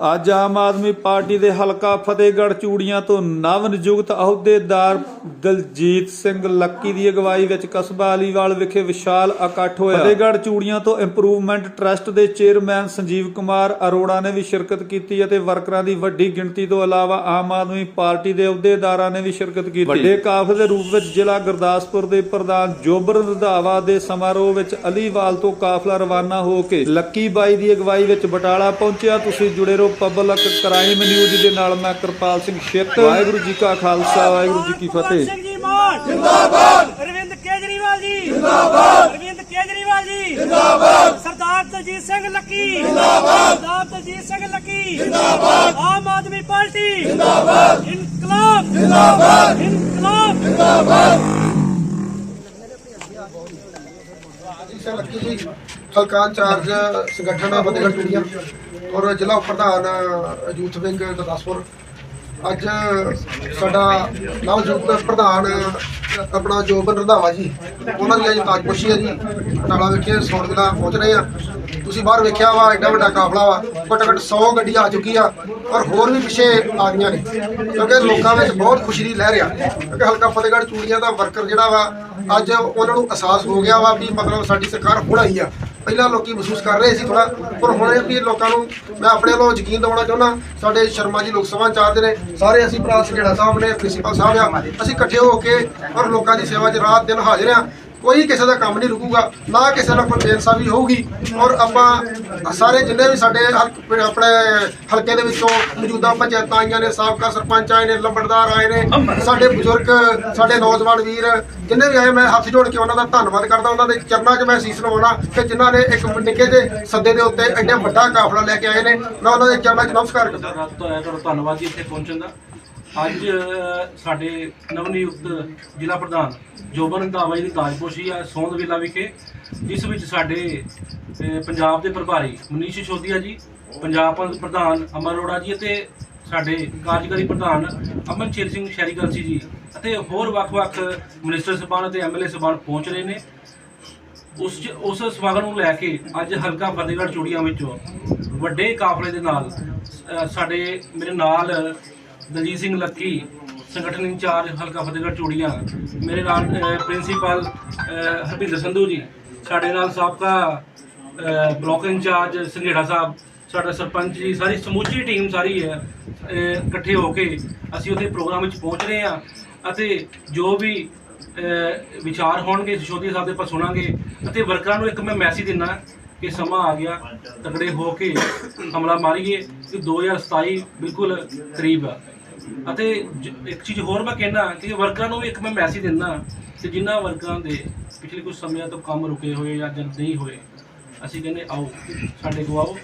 ਅੱਜ ਆਮ ਆਦਮੀ ਪਾਰਟੀ ਦੇ ਹਲਕਾ ਫਤਿਹਗੜ੍ਹ ਚੂੜੀਆਂ ਤੋਂ ਨਵ ਨਿਯੁਕਤ ਅਹੁਦੇਦਾਰ ਦਲਜੀਤ ਸਿੰਘ ਲੱਕੀ ਦੀ ਅਗਵਾਈ ਵਿੱਚ ਕਸਬਾ ਅਲੀਵਾਲ ਵਿਖੇ ਵਿਸ਼ਾਲ ਇਕੱਠ ਹੋਇਆ। ਫਤਿਹਗੜ੍ਹ ਚੂੜੀਆਂ ਤੋਂ ਇੰਪਰੂਵਮੈਂਟ ਟਰਸਟ ਦੇ ਚੇਅਰਮੈਨ ਸੰਜੀਵ ਕੁਮਾਰ ਅਰੋੜਾ ਨੇ ਵੀ ਸ਼ਿਰਕਤ ਕੀਤੀ ਅਤੇ ਵਰਕਰਾਂ ਦੀ ਵੱਡੀ ਗਿਣਤੀ ਤੋਂ ਇਲਾਵਾ ਆਮ ਆਦਮੀ ਪਾਰਟੀ ਦੇ ਅਹੁਦੇਦਾਰਾਂ ਨੇ ਵੀ ਸ਼ਿਰਕਤ ਕੀਤੀ। ਵੱਡੇ ਕਾਫਲੇ ਦੇ ਰੂਪ ਵਿੱਚ ਜ਼ਿਲ੍ਹਾ ਗੁਰਦਾਸਪੁਰ ਦੇ ਪ੍ਰਧਾਨ ਜੋਬਰ ਰੰਧਾਵਾ ਦੇ ਸਮਾਰੋਹ ਵਿੱਚ ਅਲੀਵਾਲ ਤੋਂ ਕਾਫਲਾ ਰਵਾਨਾ ਹੋ ਕੇ ਲੱਕੀ ਬਾਈ ਦੀ ਅਗਵਾਈ ਵਿੱਚ ਬਟਾਲਾ ਪਹੁੰਚਿਆ। ਤੁਸੀਂ ਜੁੜੇ ਰਹੋ ਪਬਲਿਕ ਕ੍ਰਾਈਮ ਨਿਊਜ਼ ਦੇ ਨਾਲ ਮੈਂ ਕਿਰਪਾਲ ਸਿੰਘ ਛਿੱਤ। ਵਾਹਿਗੁਰੂ ਜੀ ਕਾ ਖਾਲਸਾ ਵਾਹਿਗੁਰੂ ਜੀ ਕੀ ਫਤਿਹ। ਜਿੰਦਾਬਾਦ! ਅਰਵਿੰਦ ਕੇਜਰੀਵਾਲ ਜੀ। ਜਿੰਦਾਬਾਦ! ਅਰਵਿੰਦ ਕੇਜਰੀਵਾਲ ਜੀ। ਜਿੰਦਾਬਾਦ! ਸਰਦਾਰ ਦਲਜੀਤ ਸਿੰਘ ਲੱਕੀ। ਜਿੰਦਾਬਾਦ! ਸਰਦਾਰ ਦਲਜੀਤ ਸਿੰਘ ਲੱਕੀ। ਜਿੰਦਾਬਾਦ! ਆਮ ਆਦਮੀ ਪਾਰਟੀ। ਜਿੰਦਾਬਾਦ! ਇਨਕਲਾਬ। ਜਿੰਦਾਬਾਦ! ਇਨਕਲਾਬ। ਸਿੰਘ ਲੱਕੀ ਜੀ ਹਲਕਾ ਇੰਚਾਰਜ ਸੰਗਠਨ ਫਤਿਹਗੜ੍ਹ ਚੂੜੀਆਂ। ਔਰ ਜ਼ਿਲ੍ਹਾ ਪ੍ਰਧਾਨ ਯੂਥ ਵਿੰਗ ਗੁਰਦਾਸਪੁਰ। ਅੱਜ ਸਾਡਾ ਨਵ ਪ੍ਰਧਾਨ ਆਪਣਾ ਜੋਬਨ ਰੰਧਾਵਾ ਜੀ, ਉਹਨਾਂ ਦੀ ਅੱਜ ਤਾਜਪੋਸ਼ੀ ਹੈ ਜੀ। ਬਟਾਲਾ ਵਿਖੇ ਸੌਣ ਵਿਲਾ ਪਹੁੰਚ ਰਹੇ ਆ। ਤੁਸੀਂ ਬਾਹਰ ਵੇਖਿਆ ਵਾ, ਐਡਾ ਵੱਡਾ ਕਾਫਲਾ ਵਾ। ਘੱਟੋ ਘੱਟ 100 ਗੱਡੀਆਂ ਆ ਚੁੱਕੀ ਆ ਔਰ ਹੋਰ ਵੀ ਪਿੱਛੇ ਆ ਗਈਆਂ ਨੇ। ਕਿਉਂਕਿ ਲੋਕਾਂ ਵਿੱਚ ਬਹੁਤ ਖੁਸ਼ੀ ਦੀ ਲਹਿਰ ਆ। ਕਿਉਂਕਿ ਹਲਕਾ ਫਤਿਹਗੜ੍ਹ ਚੂੜੀਆਂ ਦਾ ਵਰਕਰ ਜਿਹੜਾ ਵਾ, ਅੱਜ ਉਹਨਾਂ ਨੂੰ ਅਹਿਸਾਸ ਹੋ ਗਿਆ ਵਾ ਵੀ ਮਤਲਬ ਸਾਡੀ ਸਰਕਾਰ ਹੁਣ ਆਈ ਆ। ਪਹਿਲਾਂ ਲੋਕੀ ਮਹਿਸੂਸ ਕਰ ਰਹੇ ਸੀ ਥੋੜਾ ਪਰ ਹੁਣ ਇਹ ਵੀ ਲੋਕਾਂ ਨੂੰ ਮੈਂ ਆਪਣੇ ਵੱਲੋਂ ਯਕੀਨ ਦਿਵਾਉਣਾ ਚਾਹੁੰਦਾ, ਸਾਡੇ ਸ਼ਰਮਾ ਜੀ ਲੋਕ ਸਭਾ ਇੰਚਾਰਜ ਨੇ, ਸਾਰੇ ਅਸੀਂ ਭਰਾ ਸੰਘੇੜਾ ਸਾਹਿਬ ਨੇ, ਪ੍ਰਿੰਸੀਪਲ ਸਾਹਿਬ ਆ, ਅਸੀਂ ਇਕੱਠੇ ਹੋ ਕੇ ਔਰ ਲੋਕਾਂ ਦੀ ਸੇਵਾ 'ਚ ਰਾਤ ਦਿਨ ਹਾਜ਼ਰ ਆ ਕੋਈ ਕਿਸੇ ਦਾ ਕੰਮ ਨਹੀਂ ਰੁਕੂਗਾ, ਨਾ ਕਿਸੇ ਨਾਲ ਕੋਈ ਬੇਇਨਸਾਫੀ ਹੋਊਗੀ ਔਰ ਆਪਾਂ ਸਾਰੇ ਜਿੰਨੇ ਵੀ ਸਾਡੇ ਹਲਕ- ਆਪਣੇ ਹਲਕੇ ਦੇ ਵਿੱਚੋਂ ਮੌਜੂਦਾ ਪੰਚਾਇਤਾਂ ਆਈਆਂ ਨੇ, ਸਾਬਕਾ ਸਰਪੰਚ ਆਏ ਨੇ, ਲੰਬੜਦਾਰ ਆਏ ਨੇ, ਸਾਡੇ ਬਜ਼ੁਰਗ, ਸਾਡੇ ਨੌਜਵਾਨ ਵੀਰ ਜਿੰਨੇ ਵੀ ਆਏ, ਮੈਂ ਹੱਥ ਜੋੜ ਕੇ ਉਹਨਾਂ ਦਾ ਧੰਨਵਾਦ ਕਰਦਾ, ਉਹਨਾਂ ਦੇ ਚਰਨਾਂ 'ਚ ਮੈਂ ਸੀਸ ਲਵਾਉਣਾ ਕਿ ਜਿਨ੍ਹਾਂ ਨੇ ਇੱਕ ਨਿੱਕੇ ਜਿਹੇ ਸੱਦੇ ਦੇ ਉੱਤੇ ਐਡਾ ਵੱਡਾ ਕਾਫਲਾ ਲੈ ਕੇ ਆਏ ਨੇ, ਮੈਂ ਉਹਨਾਂ ਦੇ ਚਰਨਾਂ 'ਚ ਨਮਸਕਾਰ ਕਰਦਾ। ਧੰਨਵਾਦ ਜੀ ਇੱਥੇ ਪਹੁੰਚਣ ਦਾ। ਅੱਜ ਅ, ਸਾਡੇ ਨਵਨਿਯੁਕਤ ਜ਼ਿਲ੍ਹਾ ਪ੍ਰਧਾਨ ਜੋਬਨ ਰੰਧਾਵਾ ਜੀ ਦੀ ਤਾਜਪੋਸ਼ੀ ਆ ਸੌਂਦ ਵਿਲਾ ਵਿਖੇ ਜਿਸ ਵਿੱਚ ਸਾਡੇ ਪੰਜਾਬ ਦੇ ਪ੍ਰਭਾਰੀ ਮਨੀਸ਼ ਸਿਸੋਦੀਆ ਜੀ ਪੰਜਾਬ ਪ੍ਰਧਾਨ ਅਮਰ ਅਰੋੜਾ ਜੀ ਅਤੇ ਸਾਡੇ ਕਾਰਜਕਾਰੀ ਪ੍ਰਧਾਨ ਅਮਨਸ਼ੇਰ ਸਿੰਘ ਸ਼ੈਰੀਕਲਸੀ ਜੀ ਅਤੇ ਹੋਰ ਵੱਖ-ਵੱਖ ਮਿਨਿਸਟਰ ਸਭਾਨ ਅਤੇ ਐਮਐਲਏ ਸਭਾਨ ਪਹੁੰਚ ਰਹੇ ਨੇ। ਉਸ 'ਚ- ਉਸ ਸਮਾਗਮ ਨੂੰ ਲੈ ਕੇ ਅੱਜ ਹਲਕਾ ਫਤਿਹਗੜ੍ਹ ਚੂੜੀਆਂ ਵਿੱਚੋਂ ਵੱਡੇ ਕਾਫਲੇ ਦੇ ਨਾਲ ਸਾਡੇ ਮੇਰੇ ਨਾਲ ਦਲਜੀਤ ਸਿੰਘ ਲੱਕੀ ਸੰਗਠਨ ਇੰਚਾਰਜ ਹਲਕਾ ਫਤਿਹਗੜ੍ਹ ਚੂੜੀਆਂ ਮੇਰੇ ਨਾਲ ਪ੍ਰਿੰਸੀਪਲ ਅ, ਸੰਧੂ ਜੀ ਸਾਡੇ ਨਾਲ ਸਾਬਕਾ ਅ, ਬਲਾਕ ਇੰਚਾਰਜ ਸੰਘੇੜਾ ਸਾਹਿਬ ਸਾਡਾ ਸਰਪੰਚ ਜੀ ਸਾਰੀ ਸਮੁੱਚੀ ਟੀਮ ਸਾਰੀ ਹੈ ਇਕੱਠੇ ਹੋ ਕੇ ਅਸੀਂ ਉੱਥੇ ਪ੍ਰੋਗਰਾਮ ਵਿੱਚ ਪਹੁੰਚ ਰਹੇ ਹਾਂ ਅਤੇ ਜੋ ਵੀ ਵਿਚਾਰ ਹੋਣਗੇ ਸ਼ੋਧੀ ਸਾਹਿਬ ਦੇ ਆਪਾਂ ਸੁਣਾਂਗੇ ਅਤੇ ਵਰਕਰਾਂ ਨੂੰ ਇੱਕ ਮੈਂ ਮੈਸੇਜ ਦਿੰਨਾ ਕਿ ਸਮਾਂ ਆ ਗਿਆ ਤਕੜੇ ਹੋ ਕੇ ਹਮਲਾ ਮਾਰੀਏ ਕਿ 2027 ਬਿਲਕੁਲ ਕਰੀਬ ਆ। ਅਤੇ ਜ- ਇੱਕ ਚੀਜ਼ ਹੋਰ ਮੈਂ ਕਹਿਣਾ ਕਿ ਵਰਕਰਾਂ ਨੂੰ ਵੀ ਇੱਕ ਮੈਂ ਮੈਸੇਜ ਦਿੰਦਾ ਕਿ ਜਿਨ੍ਹਾਂ ਵਰਕਰਾਂ ਦੇ ਪਿਛਲੇ ਕੁਝ ਸਮਿਆਂ ਤੋਂ ਕੰਮ ਰੁਕੇ ਹੋਏ ਜਾਂ ਜਦ ਨਹੀਂ ਹੋਏ, ਅਸੀਂ ਕਹਿੰਦੇ ਆਓ, ਸਾਡੇ ਕੋਲ ਆਓ,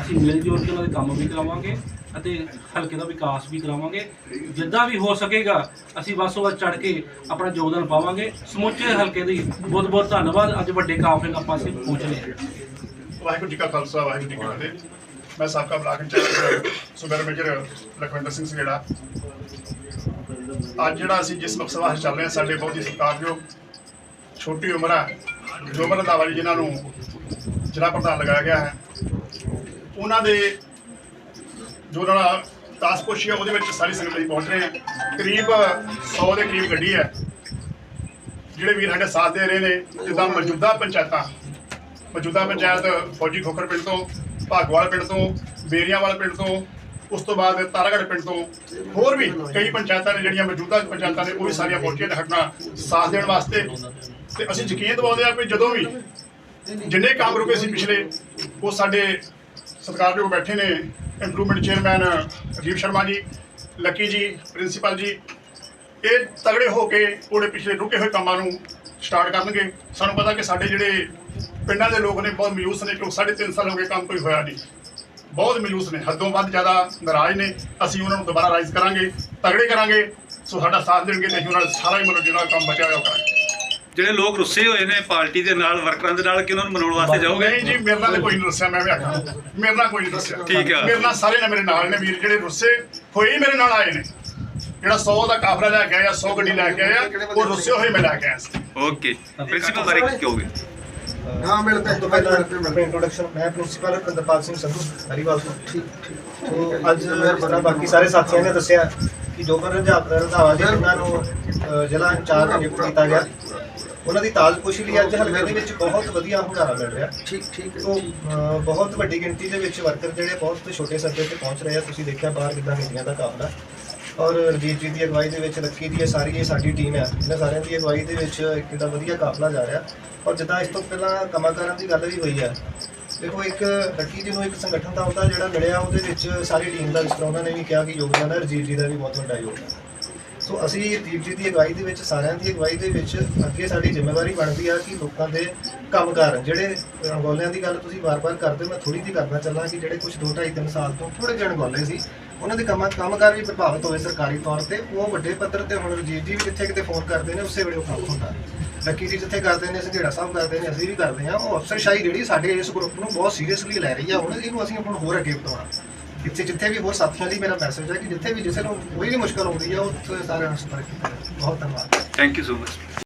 ਅਸੀਂ ਮਿਲ ਜੁਲ ਕੇ ਉਹਨਾਂ ਦੇ ਕੰਮ ਵੀ ਕਰਾਵਾਂਗੇ ਅਤੇ ਹਲਕੇ ਦਾ ਵਿਕਾਸ ਵੀ ਕਰਾਵਾਂਗੇ। ਜਿੱਦਾਂ ਵੀ ਹੋ ਸਕੇਗਾ, ਅਸੀਂ ਵੱਸੋ ਵੱਸ ਚੜ ਕੇ ਆਪਣਾ ਯੋਗਦਾਨ ਪਾਵਾਂਗੇ। ਸਮੁੱਚੇ ਹਲਕੇ ਦੀ ਬਹੁਤ ਬਹੁਤ ਧੰਨਵਾਦ। ਅੱਜ ਵੱਡੇ ਕਾਫਲੇ ਨਾਲ ਆਪਾਂ ਅਸੀਂ ਪਹੁੰਚ ਰਹੇ ਹਾਂ। ਵਾਹਿਗੁਰੂ ਜੀ ਕਾ ਖਾਲਸਾ, ਵਾਹਿਗੁਰੂ ਜੀ ਕੀ ਫਤਿਹ। ਮੈਂ ਸਾਬਕਾ ਬਲਾਕ ਇੰਚਾਰਜ ਸੁਬੇਰ ਮੇਜਰ ਲਖਵਿੰਦਰ ਸਿੰਘ ਸੰਘੇੜਾ ਅੱਜ ਜਿਹੜਾ ਅਸੀਂ ਜਿਸ ਮਕਸਦ ਵਾਸਤੇ ਚੱਲ ਰਹੇ ਹਾਂ, ਸਾਡੇ ਬਹੁਤ ਹੀ ਸਤਿਕਾਰਯੋਗ ਛੋਟੀ ਉਮਰ ਹੈ, ਜੋਬਨ ਰੰਧਾਵਾ ਜੀ, ਜਿਨ੍ਹਾਂ ਨੂੰ ਜ਼ਿਲ੍ਹਾ ਪ੍ਰਧਾਨ ਲਗਾਇਆ ਗਿਆ ਹੈ। ਉਹਨਾਂ ਦੇ ਜੋ ਉਹਨਾਂ ਦਾ ਤਾਸਪੋਸ਼ੀ ਹੈ ਉਹਦੇ ਵਿੱਚ ਸਾਰੀ ਸੰਗਤ ਜੀ ਪਹੁੰਚ ਰਹੇ ਹੈ। ਕਰੀਬ 100 ਦੇ ਕਰੀਬ ਗੱਡੀ ਹੈ, ਜਿਹੜੇ ਵੀਰ ਸਾਡੇ ਸਾਥ ਦੇ ਰਹੇ ਨੇ, ਜਿੱਦਾਂ ਮੌਜੂਦਾ ਪੰਚਾਇਤਾਂ, ਮੌਜੂਦਾ ਪੰਚਾਇਤ ਫੌਜੀ ਖੋਖਰ ਪਿੰਡ ਤੋਂ ਭਾਗਵਾਲ ਪਿੰਡ ਤੋਂ, ਬੇਰੀਆਂਵਾਲ ਪਿੰਡ ਤੋਂ, ਉਸ ਤੋਂ ਬਾਅਦ ਤਾਰਾਗੜ੍ਹ ਪਿੰਡ ਤੋਂ, ਹੋਰ ਵੀ ਕਈ ਪੰਚਾਇਤਾਂ ਨੇ ਜਿਹੜੀਆਂ ਮੌਜੂਦਾ ਪੰਚਾਇਤਾਂ ਨੇ, ਉਹ ਵੀ ਸਾਰੀਆਂ ਪਹੁੰਚੀਆਂ ਨੇ ਹਟਣਾ ਸਾਥ ਦੇਣ ਵਾਸਤੇ। ਤੇ ਅਸੀਂ ਯਕੀਨ ਦਿਵਾਉਂਦੇ ਆ ਕਿ ਜਦੋਂ ਵੀ ਜਿੰਨੇ ਕੰਮ ਰੁਕੇ ਸੀ ਪਿਛਲੇ, ਉਹ ਸਾਡੇ ਸਤਿਕਾਰਯੋਗ ਬੈਠੇ ਨੇ improvement chairman Rajiv Sharma ji, Lucky ਜੀ, ਪ੍ਰਿੰਸੀਪਲ ਜੀ। ਇਹ ਤਗੜੇ ਹੋ ਕੇ ਉਹਨੇ ਪਿਛਲੇ ਰੁਕੇ ਹੋਏ ਕੰਮਾਂ ਨੂੰ ਸਟਾਰਟ ਕਰਨਗੇ। ਸਾਨੂੰ ਪਤਾ ਕਿ ਸਾਡੇ ਜਿਹੜੇ ਪਿੰਡਾਂ ਦੇ ਲੋਕ ਨੇ ਬਹੁਤ ਮਯੂਸ ਨੇ ਕਿਉਂਕਿ ਸਾਢੇ ਤਿੰਨ ਸਾਲ ਹੋ ਗਏ ਕੰਮ ਕੋਈ ਹੋਇਆ ਨਹੀਂ। ਬਹੁਤ ਮਯੂਸ ਨੇ ਹੱਦੋਂ ਵੱਧ ਜ਼ਿਆਦਾ ਨਾਰਾਜ਼ ਨੇ। ਅਸੀਂ ਉਹਨਾਂ ਨੂੰ ਦੁਬਾਰਾ ਰਾਈਜ਼ ਕਰਾਂਗੇ ਤਗੜੇ ਕਰਾਂਗੇ। ਸੋ ਸਾਡਾ ਸਾਥ ਦੇਣਗੇ ਤੇ ਉਹਨਾਂ ਦਾ ਸਾਰਾ ਹੀ ਮਤਲਬ ਜਿਹੜਾ ਕੰਮ ਬਚਿਆ ਹੋਇਆ ਉਹ ਕਰਾਂਗੇ। ਜਿਹੜੇ ਲੋਕ ਰੁੱਸੇ ਹੋਏ ਨੇ ਪਾਰਟੀ ਦੇ ਨਾਲ ਵਰਕਰਾਂ ਦੇ ਨਾਲ ਕਿ ਉਹਨਾਂ ਨੂੰ ਮਨਾਉਣ ਵਾਸਤੇ ਜਾਓਗੇ? ਨਹੀਂ ਜੀ ਮੇਰੇ ਨਾਲ ਤਾਂ ਕੋਈ ਨਹੀਂ ਦੱਸਿਆ ਮੈਂ ਵੀ ਆਖਾਂ ਮੇਰੇ ਨਾਲ ਕੋਈ ਨਹੀਂ ਦੱਸਿਆ ਠੀਕ ਆ। ਮੇਰੇ ਨਾਲ ਸਾਰੇ ਨੇ ਮੇਰੇ ਨਾਲ ਨੇ ਵੀਰ ਜਿਹੜੇ ਰੁੱਸੇ ਹੋਏ ਹੀ ਮੇਰੇ ਨਾਲ ਆਏ ਨੇ। ਜਿਹੜਾ 100 ਦਾ ਕਾਫਲਾ ਲੈ ਕੇ ਆਇਆ 100 ਗੱਡੀ ਲੈ ਕੇ ਆਇਆ ਉਹ ਰੁੱਸੇ ਹੋਏ ਮੈਂ ਲੈ ਕੇ ਆਇਆ ਸੀ। ਓਕੇ। ਪ੍ਰਿੰਸੀਪਲ ਬਾਰੇ ਕੀ ਕਹੋਗੇ? ਅਹ, ਹਾਂ, ਮਿਲ ਪਏ, ਸਭ ਤੋਂ ਪਹਿਲਾਂ। ਆਪਣੀ ਇੰਟਰੋਡਕਸ਼ਨ ਮੈਂ ਪ੍ਰਿੰਸੀਪਲ ਰਵਿੰਦਰਪਾਲ ਸਿੰਘ ਸੰਧੂ ਹਰੀਵਾਲ ਤੋਂ। ਠੀਕ ਠੀਕ ਅੱਜ ਤਰ੍ਹਾਂ ਬਾਕੀ ਸਾਰੇ ਸਾਥੀਆਂ ਨੇ ਦੱਸਿਆ ਕਿ ਜੋਬਨ ਰੰਧਾਵਾ ਰੰਧਾਵਾ ਜੀ ਜਿਨ੍ਹਾਂ ਨੂੰ ਜ਼ਿਲ੍ਹਾ ਇੰਚਾਰਜ ਨਿਯੁਕਤ ਕੀਤਾ ਗਿਆ ਉਹਨਾਂ ਦੀ ਤਾਜਪੋਸ਼ੀ ਲਈ ਅੱਜ ਹਲਕੇ ਦੇ ਵਿੱਚ ਬਹੁਤ ਵਧੀਆ ਹੁੰਗਾਰਾ ਮਿਲ ਰਿਹਾ। ਠੀਕ ਠੀਕ ਤੋਂ ਬਹੁਤ ਵੱਡੀ ਗਿਣਤੀ ਦੇ ਵਿੱਚ ਵਰਕਰ ਜਿਹੜੇ ਬਹੁਤ ਛੋਟੇ ਸੱਦੇ ਤੇ ਪਹੁੰਚ ਰਹੇ ਆ ਤੁਸੀਂ ਦੇਖਿਆ ਬਾਹਰ ਕਿੱਦਾਂ ਗੱਡੀਆਂ ਦਾ ਕਾਫਲਾ। ਔਰ ਰਣਜੀਤ ਜੀ ਦੀ ਅਗਵਾਈ ਦੇ ਵਿੱਚ, ਲੱਕੀ ਦੀ ਇਹ ਸਾਰੀ ਇਹ ਸਾਡੀ ਟੀਮ ਹੈ ਇਹਨਾਂ ਸਾਰਿਆਂ ਦੀ ਅਗਵਾਈ ਦੇ ਵਿੱਚ ਇੱਕ ਦਾ ਵਧੀਆ ਕਾਫਲਾ ਜਾ ਰਿਹਾ। ਔਰ ਜਿੱਦਾਂ ਇਸ ਤੋਂ ਪਹਿਲਾਂ ਕਮਾਕਾਰਾਂ ਦੀ ਗੱਲ ਵੀ ਹੋਈ ਹੈ ਦੇਖੋ, ਇੱਕ ਲੱਕੀ ਜੀ ਨੂੰ ਇੱਕ ਸੰਗਠਨ ਦਾ ਹੁੰਦਾ ਜਿਹੜਾ ਮਿਲਿਆ, ਉਹਦੇ ਵਿੱਚ ਸਾਰੀ ਟੀਮ ਦਾ ਜਿਸ ਤਰ੍ਹਾਂ ਉਹਨਾਂ ਨੇ ਵੀ ਕਿਹਾ ਕਿ ਯੋਗਦਾਨ ਹੈ। ਰਣਜੀਤ ਜੀ ਦਾ ਵੀ ਬਹੁਤ ਵੱਡਾ ਯੋਗਦਾਨ ਹੈ। ਸੋ ਅਸੀਂ ਦੀਪ ਜੀ ਦੀ ਅਗਵਾਈ ਦੇ ਵਿੱਚ, ਸਾਰਿਆਂ ਦੀ ਅਗਵਾਈ ਦੇ ਵਿੱਚ ਅੱਗੇ ਸਾਡੀ ਜ਼ਿੰਮੇਵਾਰੀ ਬਣਦੀ ਆ ਕਿ ਲੋਕਾਂ ਦੇ ਕੰਮਕਾਰ, ਜਿਹੜੇ ਅੰਗੋਲਿਆਂ ਦੀ ਗੱਲ ਤੁਸੀਂ ਵਾਰ-ਵਾਰ ਕਰਦੇ ਹੋ, ਮੈਂ ਥੋੜੀ ਜਿਹੀ ਕਰਨਾ ਚਾਹੁੰਦਾ ਕਿ ਜਿਹੜੇ ਕੁਝ 2 2.5 3 ਸਾਲ ਤੋਂ ਥੋੜੇ ਜਿਹੇ ਅੰਗੋਲੇ ਸੀ, ਉਹਨਾਂ ਦੇ ਕੰਮ, ਕੰਮਕਾਰ ਵੀ ਪ੍ਰਭਾਵਿਤ ਹੋਏ ਸਰਕਾਰੀ ਤੌਰ ਤੇ। ਉਹ ਵੱਡੇ ਪੱਧਰ ਤੇ ਹੁਣ ਰਜੀਤ ਜੀ ਵੀ ਜਿੱਥੇ ਕਿਤੇ ਫੋਨ ਕਰਦੇ ਨੇ, ਉਸੇ ਵੇਲੇ ਉਹ ਕੰਮ ਹੁੰਦਾ। ਲੱਕੀ ਜੀ ਜਿੱਥੇ ਕਰਦੇ ਨੇ, ਸੰਘੇੜਾ ਸਾਹਿਬ ਕਰਦੇ ਨੇ, ਅਸੀਂ ਵੀ ਕਰਦੇ ਹਾਂ। ਉਹ ਅਫਸਰਸ਼ਾਹੀ ਜਿਹੜੀ ਸਾਡੇ ਇਸ ਗਰੁੱਪ ਨੂੰ ਬਹੁਤ ਸੀਰੀਅਸਲੀ ਲੈ ਰਹੀ ਆ, ਹੁਣ ਇਹਨੂੰ ਅਸੀਂ ਹੁਣ ਹੋਰ ਅੱਗੇ ਵਧਾਉਣਾ। ਇੱਥੇ ਜਿੱਥੇ ਵੀ ਹੋਰ ਸਾਥੀਆਂ ਲਈ ਮੇਰਾ ਮੈਸੇਜ ਹੈ ਕਿ ਜਿੱਥੇ ਵੀ ਜਿਸੇ ਨੂੰ ਕੋਈ ਵੀ ਮੁਸ਼ਕਲ ਆਉਂਦੀ ਹੈ ਉਹ ਉੱਥੇ ਸਾਰਿਆਂ ਨੂੰ ਸੰਪਰਕ ਕੀਤਾ ਬਹੁਤ ਧੰਨਵਾਦ। Thank you so much